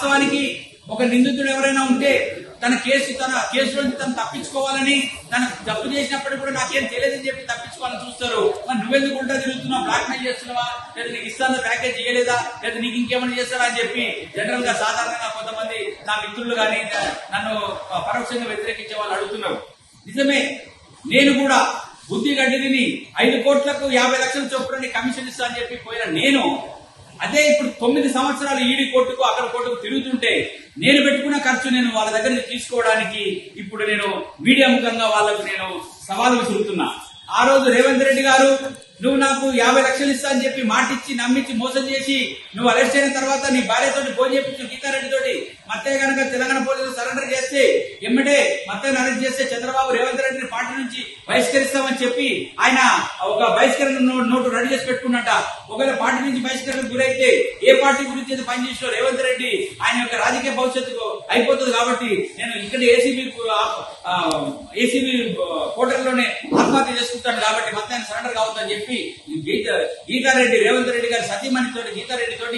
వాస్తవానికి ఒక నిందితుడు ఎవరైనా ఉంటే తన కేసు తన కేసు నుంచి తను తప్పించుకోవాలని తన తప్పు చేసినప్పటికీ కూడా నాకేం తెలియదని చెప్పి తప్పించుకోవాలని చూస్తారు. మరి నువ్వెందుకు ఉంటా తిరుగుతున్నావు? బ్లాక్మెయిల్ చేస్తున్నావా? లేదా నీకు ఇస్తాను ప్యాకేజ్ చేయలేదా? లేదా నీకు ఇంకేమైనా చేస్తారా అని చెప్పి జనరల్గా సాధారణంగా కొంతమంది నా మిత్రులు కానీ నన్ను పరోక్షంగా వ్యతిరేకించే వాళ్ళు అడుగుతున్నారు. నిజమే నేను కూడా బుద్ధి గడ్డిని ఐదు కోట్లకు యాభై లక్షల చొప్పున కమిషన్ ఇస్తా అని చెప్పి పోయిన నేను అదే ఇప్పుడు తొమ్మిది సంవత్సరాలు ఈడి కోర్టుకు అక్కడ కోర్టుకు తిరుగుతుంటే నేను పెట్టుకున్న ఖర్చు నేను వాళ్ళ దగ్గర తీసుకోవడానికి ఇప్పుడు నేను మీడియా ముఖంగా వాళ్ళకు నేను సవాలు విసురుతున్నా ఆ రోజు రేవంత్ రెడ్డి గారు నువ్వు నాకు యాభై లక్షలు ఇస్తా అని చెప్పి మాటిచ్చి నమ్మించి మోసం చేసి నువ్వు అరెస్ట్ అయిన తర్వాత నీ భార్యతోటి ఫోన్ చేపించు గీతారెడ్డి తోటి మత్తయ్య కనుక తెలంగాణ పోలీసులు సరెండర్ చేస్తే ఎమ్మటే మత్తయ్యను అరెస్ట్ చేస్తే చంద్రబాబు రేవంత్ బహిష్కరిస్తామని చెప్పి ఆయన ఒక బహిష్కరణ నోటు రెడీ చేసి పెట్టుకున్నట. ఒకవేళ పార్టీ నుంచి బహిష్కరణకు గురైతే ఏ పార్టీ గురించి అయితే పనిచేసిన రేవంత్ రెడ్డి ఆయన యొక్క రాజకీయ భవిష్యత్తు అయిపోతుంది కాబట్టి నేను ఇక్కడ ఏసీబీ ఏసీబీ కోటర్లోనే ఆత్మహత్య చేసుకుంటాను కాబట్టి మత్తయ్య సరెండర్ కావద్దని చెప్పి గీత గీతారెడ్డి రేవంత్ రెడ్డి గారి సతీమణితో తోటి గీతారెడ్డి తోటి